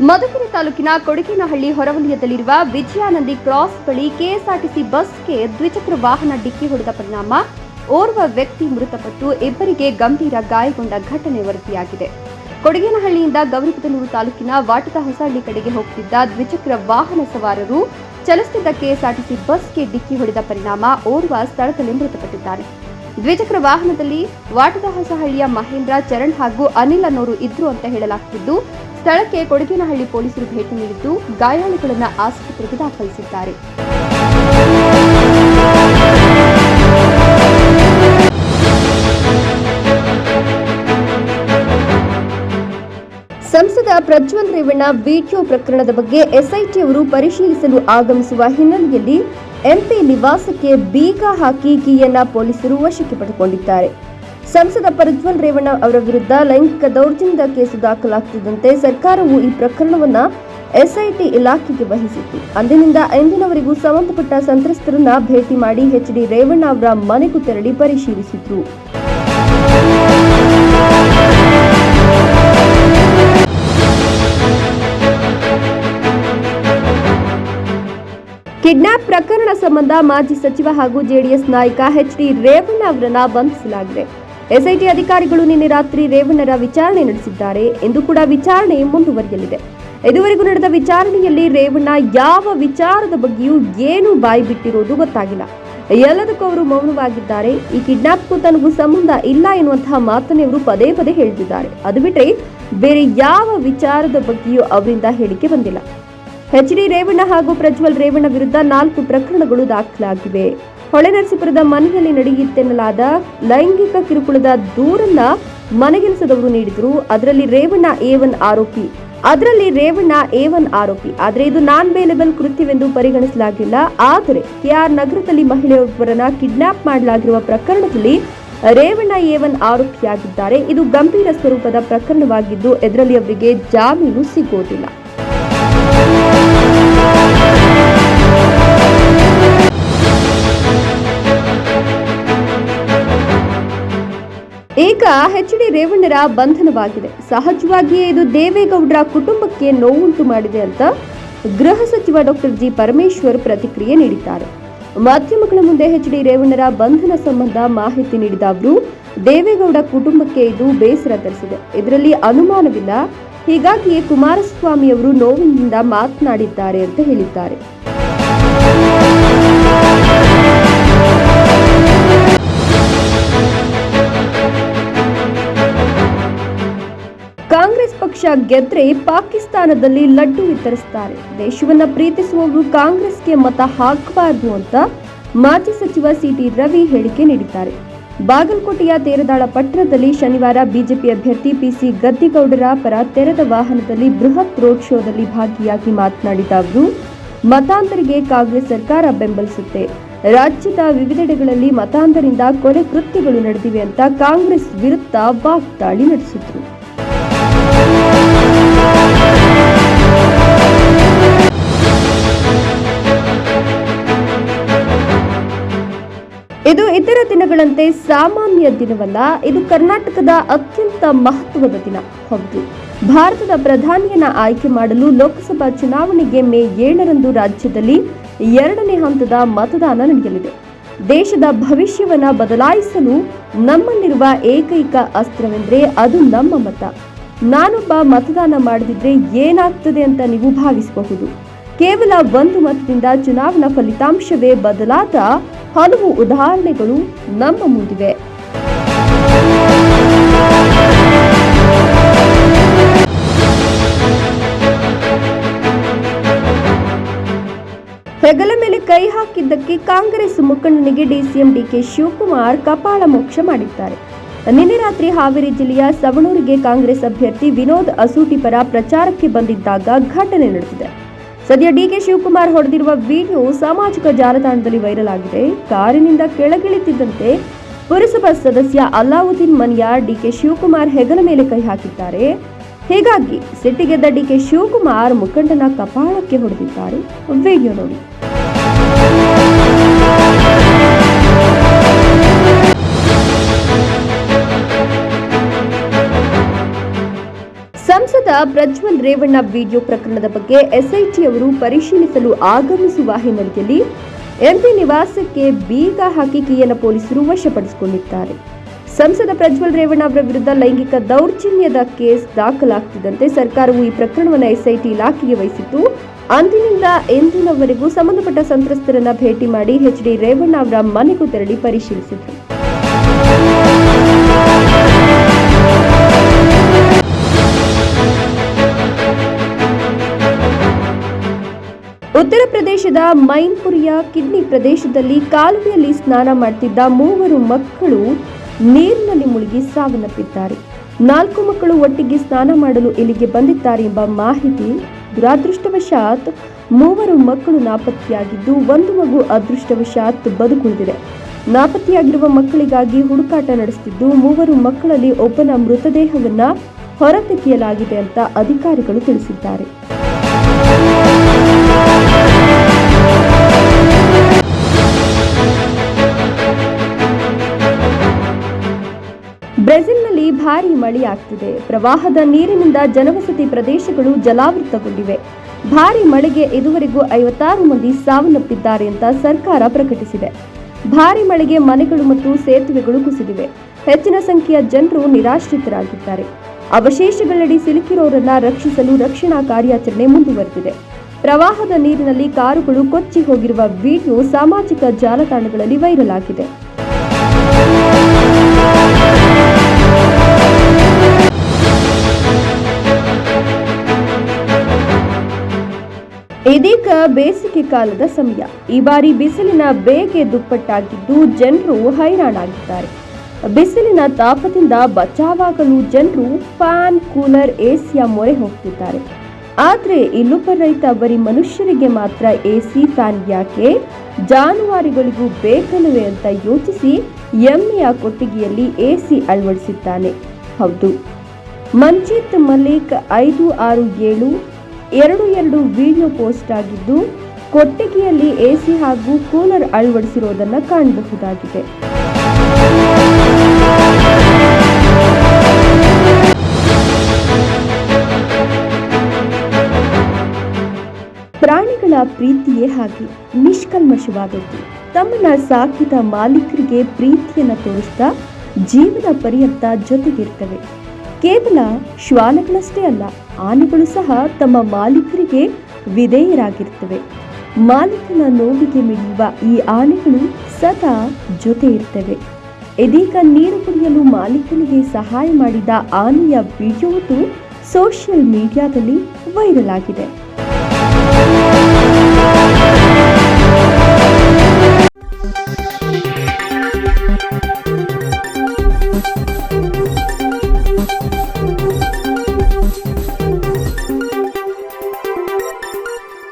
ಮಧುಗಿರಿ ತಾಲೂಕಿನ ಕೊಡಗೇನಹಳ್ಳಿ ಹೊರವಲಯದಲ್ಲಿರುವ ವಿಜಯಾನಂದಿ ಕ್ರಾಸ್ ಬಳಿ ಕೆಎಸ್ಆರ್ಟಿಸಿ ಬಸ್ಗೆ ದ್ವಿಚಕ್ರ ವಾಹನ ಡಿಕ್ಕಿ ಹೊಡೆದ ಪರಿಣಾಮ ಓರ್ವ ವ್ಯಕ್ತಿ ಮೃತಪಟ್ಟು ಇಬ್ಬರಿಗೆ ಗಂಭೀರ ಗಾಯಗೊಂಡ ಘಟನೆ ವರದಿಯಾಗಿದೆ. ಕೊಡಗೇನಹಳ್ಳಿಯಿಂದ ಗೌರಿಬಿದನೂರು ತಾಲೂಕಿನ ವಾಟದ ಹೊಸಹಳ್ಳಿ ಕಡೆಗೆ ಹೋಗ್ತಿದ್ದ ದ್ವಿಚಕ್ರ ವಾಹನ ಸವಾರರು ಚಲಿಸುತ್ತಿದ್ದ ಕೆಎಸ್ಆರ್ಟಿಸಿ ಬಸ್ಗೆ ಡಿಕ್ಕಿ ಹೊಡೆದ ಪರಿಣಾಮ ಓರ್ವ ಸ್ಥಳದಲ್ಲಿ ಮೃತಪಟ್ಟಿದ್ದಾರೆ. ದ್ವಿಚಕ್ರ ವಾಹನದಲ್ಲಿ ವಾಟದ ಹೊಸಹಳ್ಳಿಯ ಮಹೇಂದ್ರ ಚರಣ್ ಹಾಗೂ ಅನಿಲ್ ಅನ್ನೋರು ಇದ್ರು ಅಂತ ಹೇಳಲಾಗ್ತಿದ್ದು ಸ್ಥಳಕ್ಕೆ ಕೊಡಗಿನಹಳ್ಳಿ ಪೊಲೀಸರು ಭೇಟಿ ನೀಡಿದ್ದು ಗಾಯಾಳುಗಳನ್ನು ಆಸ್ಪತ್ರೆಗೆ ದಾಖಲಿಸಿದ್ದಾರೆ. ಸಂಸದ ಪ್ರಜ್ವಲ್ ರೇವಣ್ಣ ವಿಡಿಯೋ ಪ್ರಕರಣದ ಬಗ್ಗೆ ಎಸ್ಐಟಿ ಅವರು ಪರಿಶೀಲಿಸಲು ಆಗಮಿಸುವ ಹಿನ್ನೆಲೆಯಲ್ಲಿ ಎಂಪಿ ನಿವಾಸಕ್ಕೆ ಬೀಗ ಹಾಕಿ ಕೀಯನ್ನ ಪೊಲೀಸರು ವಶಕ್ಕೆ ಪಡೆದುಕೊಂಡಿದ್ದಾರೆ. ಸಂಸದ ಪ್ರಜ್ವಲ್ ರೇವಣ್ಣ ಅವರ ವಿರುದ್ಧ ಲೈಂಗಿಕ ದೌರ್ಜನ್ಯದ ಕೇಸು ದಾಖಲಾಗುತ್ತಿದ್ದಂತೆ ಸರ್ಕಾರವು ಈ ಪ್ರಕರಣವನ್ನ ಎಸ್ಐಟಿ ಇಲಾಖೆಗೆ ವಹಿಸಿತ್ತು. ಅಂದಿನಿಂದ ಇಂದಿನವರೆಗೂ ಸಂಬಂಧಪಟ್ಟ ಸಂತ್ರಸ್ತರನ್ನ ಭೇಟಿ ಮಾಡಿ ಎಚ್ ಡಿ ರೇವಣ್ಣ ಅವರ ಮನೆಗೂ ತೆರಳಿ ಪರಿಶೀಲಿಸಿದ್ರು. ಕಿಡ್ನಾಪ್ ಪ್ರಕರಣ ಸಂಬಂಧ ಮಾಜಿ ಸಚಿವ ಹಾಗೂ ಜೆಡಿಎಸ್ ನಾಯಕ ಎಚ್ ಡಿ ರೇವಣ್ಣ ಅವರನ್ನ ಬಂಧಿಸಲಾಗಿದೆ. ಎಸ್ಐಟಿ ಅಧಿಕಾರಿಗಳು ನಿನ್ನೆ ರಾತ್ರಿ ರೇವಣ್ಣರ ವಿಚಾರಣೆ ನಡೆಸಿದ್ದಾರೆ ಎಂದು ಕೂಡ ವಿಚಾರಣೆ ಮುಂದುವರಿಯಲಿದೆ. ಇದುವರೆಗೂ ನಡೆದ ವಿಚಾರಣೆಯಲ್ಲಿ ರೇವಣ್ಣ ಯಾವ ವಿಚಾರದ ಬಗ್ಗೆಯೂ ಏನು ಬಾಯಿ ಬಿಟ್ಟಿರೋದು ಗೊತ್ತಾಗಿಲ್ಲ. ಎಲ್ಲದಕ್ಕೂ ಅವರು ಮೌನವಾಗಿದ್ದಾರೆ. ಈ ಕಿಡ್ನಾಪ್ಗೂ ತನಗೂ ಸಂಬಂಧ ಇಲ್ಲ ಎನ್ನುವಂತಹ ಮಾತನ್ನೇ ಅವರು ಪದೇ ಪದೇ ಹೇಳ್ತಿದ್ದಾರೆ ಅದು ಬಿಟ್ಟರೆ ಬೇರೆ ಯಾವ ವಿಚಾರದ ಬಗ್ಗೆಯೂ ಅವರಿಂದ ಹೇಳಿಕೆ ಬಂದಿಲ್ಲ. ಎಚ್ ಡಿ ರೇವಣ್ಣ ಹಾಗೂ ಪ್ರಜ್ವಲ್ ರೇವಣ್ಣ ವಿರುದ್ಧ ನಾಲ್ಕು ಪ್ರಕರಣಗಳು ದಾಖಲಾಗಿವೆ. ಹೊಳೆನರಸೀಪುರದ ಮನೆಯಲ್ಲಿ ನಡೆಯುತ್ತೆನ್ನಲಾದ ಲೈಂಗಿಕ ಕಿರುಕುಳದ ದೂರನ್ನ ಮನೆಗೆಲಸದವರು ನೀಡಿದ್ರು. ಅದರಲ್ಲಿ ರೇವಣ್ಣ ಒನ್ ಆರೋಪಿ. ಅದರಲ್ಲಿ ರೇವಣ್ಣ ಒನ್ ಆರೋಪಿ. ಆದರೆ ಇದು ನಾನ್ ಬೇಲೆಬಲ್ ಕೃತ್ಯವೆಂದು ಪರಿಗಣಿಸಲಾಗಿಲ್ಲ. ಆದರೆ ಕೆಆರ್ ನಗರದಲ್ಲಿ ಮಹಿಳೆಯೊಬ್ಬರನ್ನ ಕಿಡ್ನಾಪ್ ಮಾಡಲಾಗಿರುವ ಪ್ರಕರಣದಲ್ಲಿ ರೇವಣ್ಣ ಒನ್ ಆರೋಪಿಯಾಗಿದ್ದಾರೆ. ಇದು ಗಂಭೀರ ಸ್ವರೂಪದ ಪ್ರಕರಣವಾಗಿದ್ದು ಇದರಲ್ಲಿ ಅವರಿಗೆ ಜಾಮೀನು ಸಿಗೋದಿಲ್ಲ. ಈಗ ಎಚ್ ಡಿ ರೇವಣ್ಣರ ಬಂಧನವಾಗಿದೆ. ಸಹಜವಾಗಿಯೇ ಇದು ದೇವೇಗೌಡರ ಕುಟುಂಬಕ್ಕೆ ನೋವುಂಟು ಮಾಡಿದೆ ಅಂತ ಗೃಹ ಸಚಿವ ಡಾಕ್ಟರ್ ಜಿ ಪರಮೇಶ್ವರ್ ಪ್ರತಿಕ್ರಿಯೆ ನೀಡಿದ್ದಾರೆ. ಮಾಧ್ಯಮಗಳ ಮುಂದೆ ಎಚ್ ಡಿ ರೇವಣ್ಣರ ಬಂಧನ ಸಂಬಂಧ ಮಾಹಿತಿ ನೀಡಿದ ಅವರು, ದೇವೇಗೌಡ ಕುಟುಂಬಕ್ಕೆ ಇದು ಬೇಸರ ತರಿಸಿದೆ. ಇದರಲ್ಲಿ ಅನುಮಾನವಿಲ್ಲ. ಹೀಗಾಗಿಯೇ ಕುಮಾರಸ್ವಾಮಿ ಅವರು ನೋವಿನಿಂದ ಮಾತನಾಡಿದ್ದಾರೆ ಅಂತ ಹೇಳಿದ್ದಾರೆ. ಪಕ್ಷ ಗೆದ್ರೆ ಪಾಕಿಸ್ತಾನದಲ್ಲಿ ಲಡ್ಡು ವಿತರಿಸ್ತಾರೆ. ದೇಶವನ್ನ ಪ್ರೀತಿಸುವವರು ಕಾಂಗ್ರೆಸ್ಗೆ ಮತ ಹಾಕಬಾರದು ಅಂತ ಮಾಜಿ ಸಚಿವ ಸಿಟಿ ರವಿ ಹೇಳಿಕೆ ನೀಡಿದ್ದಾರೆ. ಬಾಗಲಕೋಟೆಯ ತೇರದಾಳ ಪಟ್ಟಣದಲ್ಲಿ ಶನಿವಾರ ಬಿಜೆಪಿ ಅಭ್ಯರ್ಥಿ ಪಿಸಿ ಗದ್ದಿಗೌಡರ ಪರ ತೆರೆದ ವಾಹನದಲ್ಲಿ ಬೃಹತ್ ರೋಡ್ ಶೋದಲ್ಲಿ ಭಾಗಿಯಾಗಿ ಮಾತನಾಡಿದ ಅವರು ಮತಾಂತರಿಗೆ ಕಾಂಗ್ರೆಸ್ ಸರ್ಕಾರ ಬೆಂಬಲಿಸುತ್ತೆ. ರಾಜ್ಯದ ವಿವಿಧೆಡೆಗಳಲ್ಲಿ ಮತಾಂತರಿಂದ ಕೊಲೆ ಕೃತ್ಯಗಳು ನಡೆದಿವೆ ಅಂತ ಕಾಂಗ್ರೆಸ್ ವಿರುದ್ಧ ವಾಗ್ದಾಳಿ ನಡೆಸಿದ್ರು. ದಿನಗಳಂತೆ ಸಾಮಾನ್ಯ ದಿನವಲ್ಲ, ಇದು ಕರ್ನಾಟಕದ ಅತ್ಯಂತ ಮಹತ್ವದ ದಿನ. ಹೌದು. ಭಾರತದ ಪ್ರಧಾನಿಯನ್ನ ಆಯ್ಕೆ ಮಾಡಲು ಲೋಕಸಭಾ ಚುನಾವಣೆಗೆ ಮೇ ಏಳರಂದು ರಾಜ್ಯದಲ್ಲಿ ಎರಡನೇ ಹಂತದ ಮತದಾನ ನಡೆಯಲಿದೆ. ದೇಶದ ಭವಿಷ್ಯವನ್ನ ಬದಲಾಯಿಸಲು ನಮ್ಮಲ್ಲಿರುವ ಏಕೈಕ ಅಸ್ತ್ರವೆಂದ್ರೆ ಅದು ನಮ್ಮ ಮತ. ನಾನೊಬ್ಬ ಮತದಾನ ಮಾಡದಿದ್ರೆ ಏನಾಗ್ತದೆ ಅಂತ ನೀವು ಭಾವಿಸಬಹುದು. ಕೇವಲ ಒಂದು ಮತದಿಂದ ಚುನಾವಣಾ ಫಲಿತಾಂಶವೇ ಬದಲಾದ ಹಲವು ಉದಾಹರಣೆಗಳು ನಮ್ಮ ಮುಂದಿವೆ. ಹೆಗಲ ಮೇಲೆ ಕೈ ಹಾಕಿದ್ದಕ್ಕೆ ಕಾಂಗ್ರೆಸ್ ಮುಖಂಡನಿಗೆ ಡಿಸಿಎಂ ಡಿಕೆ ಶಿವಕುಮಾರ್ ಕಪಾಳ ಮೋಕ್ಷ ಮಾಡಿದ್ದಾರೆ. ನಿನ್ನೆ ರಾತ್ರಿ ಹಾವೇರಿ ಜಿಲ್ಲೆಯ ಸವಣೂರಿಗೆ ಕಾಂಗ್ರೆಸ್ ಅಭ್ಯರ್ಥಿ ವಿನೋದ್ ಅಸೂಟಿ ಪರ ಪ್ರಚಾರಕ್ಕೆ ಬಂದಿದ್ದಾಗ ಘಟನೆ ನಡೆದಿದೆ. ಸದ್ಯ ಡಿಕೆ ಶಿವಕುಮಾರ್ ಹೊಡೆದಿರುವ ವಿಡಿಯೋ ಸಾಮಾಜಿಕ ಜಾಲತಾಣದಲ್ಲಿ ವೈರಲ್ ಆಗಿದೆ. ಕಾರಿನಿಂದ ಕೆಳಗಿಳಿತಿದ್ದಂತೆ ಪುರಸಭಾ ಸದಸ್ಯ ಅಲ್ಲಾವುದ್ದೀನ್ ಮನಿಯಾ ಡಿಕೆ ಶಿವಕುಮಾರ್ ಹೆಗಲ ಮೇಲೆ ಕೈ ಹಾಕಿದ್ದಾರೆ. ಹೀಗಾಗಿ ಸಿಟ್ಟಿಗೆದ್ದ ಡಿಕೆ ಶಿವಕುಮಾರ್ ಮುಖಂಡನ ಕಪಾಳಕ್ಕೆ ಹೊಡೆದಿದ್ದಾರೆ. ವಿಡಿಯೋ ನೋಡಿ. ಸಂಸದ ಪ್ರಜ್ವಲ್ ರೇವಣ್ಣ ವಿಡಿಯೋ ಪ್ರಕರಣದ ಬಗ್ಗೆ ಎಸ್ಐಟಿ ಅವರು ಪರಿಶೀಲಿಸಲು ಆಗಮಿಸುವ ಹಿನ್ನೆಲೆಯಲ್ಲಿ ಎಂಪಿ ನಿವಾಸಕ್ಕೆ ಬೀಗ ಹಾಕಿ ಕಿಯನ ಪೊಲೀಸರು ವಶಪಡಿಸಿಕೊಂಡಿದ್ದಾರೆ. ಸಂಸದ ಪ್ರಜ್ವಲ್ ರೇವಣ್ಣ ಅವರ ವಿರುದ್ಧ ಲೈಂಗಿಕ ದೌರ್ಜನ್ಯದ ಕೇಸ್ ದಾಖಲಾಗ್ತಿದ್ದಂತೆ ಸರ್ಕಾರವು ಈ ಪ್ರಕರಣವನ್ನು ಎಸ್ಐಟಿ ಇಲಾಖೆಗೆ ವಹಿಸಿತ್ತು. ಅಂದಿನಿಂದ ಎಂದಿನವರೆಗೂ ಸಂಬಂಧಪಟ್ಟ ಸಂತ್ರಸ್ತರನ್ನ ಭೇಟಿ ಮಾಡಿ ಎಚ್ ಡಿ ರೇವಣ್ಣ ಅವರ ಮನೆಗೂ ತೆರಳಿ ಪರಿಶೀಲಿಸಿದರು. ಪ್ರದೇಶದ ಮೈನ್ಪುರಿಯ ಕಿಡ್ನಿ ಪ್ರದೇಶದಲ್ಲಿ ಕಾಲುವೆಯಲ್ಲಿ ಸ್ನಾನ ಮಾಡ್ತಿದ್ದ ಮೂವರು ಮಕ್ಕಳು ನೀರಿನಲ್ಲಿ ಮುಳುಗಿ ಸಾವನ್ನಪ್ಪಿದ್ದಾರೆ. ನಾಲ್ಕು ಮಕ್ಕಳು ಒಟ್ಟಿಗೆ ಸ್ನಾನ ಮಾಡಲು ಇಲ್ಲಿಗೆ ಬಂದಿದ್ದಾರೆ ಎಂಬ ಮಾಹಿತಿ ದುರಾದೃಷ್ಟವಶಾತ್ ಮೂವರು ಮಕ್ಕಳು ನಾಪತ್ತೆಯಾಗಿದ್ದು, ಒಂದು ಮಗು ಅದೃಷ್ಟವಶಾತ್ ಬದುಕುಳಿದಿದೆ. ನಾಪತ್ತೆಯಾಗಿರುವ ಮಕ್ಕಳಿಗಾಗಿ ಹುಡುಕಾಟ ನಡೆಸುತ್ತಿದ್ದು, ಮೂವರು ಮಕ್ಕಳಲ್ಲಿ ಒಬ್ಬನ ಮೃತದೇಹವನ್ನ ಹೊರತೆಗೆಯಲಾಗಿದೆ ಅಂತ ಅಧಿಕಾರಿಗಳು ತಿಳಿಸಿದ್ದಾರೆ. ಬ್ರೆಜಿಲ್ನಲ್ಲಿ ಭಾರೀ ಮಳೆಯಾಗ್ತಿದೆ. ಪ್ರವಾಹದ ನೀರಿನಿಂದ ಜನವಸತಿ ಪ್ರದೇಶಗಳು ಜಲಾವೃತಗೊಂಡಿವೆ. ಭಾರೀ ಮಳೆಗೆ ಇದುವರೆಗೂ ಐವತ್ತಾರು ಮಂದಿ ಸಾವನ್ನಪ್ಪಿದ್ದಾರೆ ಅಂತ ಸರ್ಕಾರ ಪ್ರಕಟಿಸಿದೆ. ಭಾರೀ ಮಳೆಗೆ ಮನೆಗಳು ಮತ್ತು ಸೇತುವೆಗಳು ಕುಸಿದಿವೆ. ಹೆಚ್ಚಿನ ಸಂಖ್ಯೆಯ ಜನರು ನಿರಾಶ್ರಿತರಾಗಿದ್ದಾರೆ. ಅವಶೇಷಗಳಡಿ ಸಿಲುಕಿರೋರನ್ನ ರಕ್ಷಿಸಲು ರಕ್ಷಣಾ ಕಾರ್ಯಾಚರಣೆ ಮುಂದುವರೆದಿದೆ. ಪ್ರವಾಹದ ನೀರಿನಲ್ಲಿ ಕಾರುಗಳು ಕೊಚ್ಚಿ ಹೋಗಿರುವ ವಿಡಿಯೋ ಸಾಮಾಜಿಕ ಜಾಲತಾಣಗಳಲ್ಲಿ ವೈರಲ್ ಆಗಿದೆ. ಬೇಸಿಗೆ ಕಾಲದ ಸಮಯ. ಈ ಬಾರಿ ಬಿಸಿಲಿನ ಬೇಗೆ ದುಪ್ಪಟ್ಟಾಗಿದ್ದು ಜನರು ಹೈರಾಣಾಗಿದ್ದಾರೆ. ಬಿಸಿಲಿನ ತಾಪದಿಂದ ಬಚಾವಾಗಲು ಜನರು ಫ್ಯಾನ್, ಕೂಲರ್, ಎಸಿಯ ಮೊರೆ ಹೋಗ್ತಿದ್ದಾರೆ. ಆದರೆ ಇಲ್ಲೊಬ್ಬ ರೈತ ಬರೀ ಮನುಷ್ಯರಿಗೆ ಮಾತ್ರ ಎಸಿ ಫ್ಯಾನ್ ಯಾಕೆ? ಜಾನುವಾರುಗಳಿಗೂ ಬೇಕಲ್ಲವೇ ಅಂತ ಯೋಚಿಸಿ ಎಮ್ಮೆಯ ಕೊಟ್ಟಿಗೆಯಲ್ಲಿ ಎಸಿ ಅಳವಡಿಸಿದ್ದಾನೆ. ಹೌದು. ಮಂಜಿತ್ ಮಲ್ಲಿಕ್ ಐದು ಆರು ಏಳು ಎರಡು ಎರಡು ವಿಡಿಯೋ ಪೋಸ್ಟ್ ಆಗಿದ್ದು, ಕೊಟ್ಟಿಗೆಯಲ್ಲಿ ಎಸಿ ಹಾಗೂ ಕೂಲರ್ ಅಳವಡಿಸಿರೋದನ್ನ ಕಾಣಬಹುದಾಗಿದೆ. ಪ್ರಾಣಿಗಳ ಪ್ರೀತಿಯೇ ಹಾಗೆ, ನಿಷ್ಕಲ್ಮಶವಾದದ್ದು. ತಮ್ಮನ್ನ ಸಾಕಿದ ಮಾಲೀಕರಿಗೆ ಪ್ರೀತಿಯನ್ನು ತೋರಿಸ್ತಾ ಜೀವನ ಪರ್ಯಂತ ಜೊತೆಗಿರ್ತವೆ. ಕೇವಲ ಶ್ವಾನಗಳಷ್ಟೇ ಅಲ್ಲ, ಆನೆಗಳು ಸಹ ತಮ್ಮ ಮಾಲೀಕರಿಗೆ ವಿಧೇಯರಾಗಿರ್ತವೆ ಮಾಲೀಕನ ನೋವಿಗೆ ಮಿಡಿಯುವ ಈ ಆನೆಗಳು ಸದಾ ಜೊತೆ ಇರ್ತವೆ ಇದೀಗ ನೀರು ಕುಡಿಯಲು ಮಾಲೀಕನಿಗೆ ಸಹಾಯ ಮಾಡಿದ ಆನೆಯ ವಿಡಿಯೋದು ಸೋಷಿಯಲ್ ಮೀಡಿಯಾದಲ್ಲಿ ವೈರಲ್ ಆಗಿದೆ.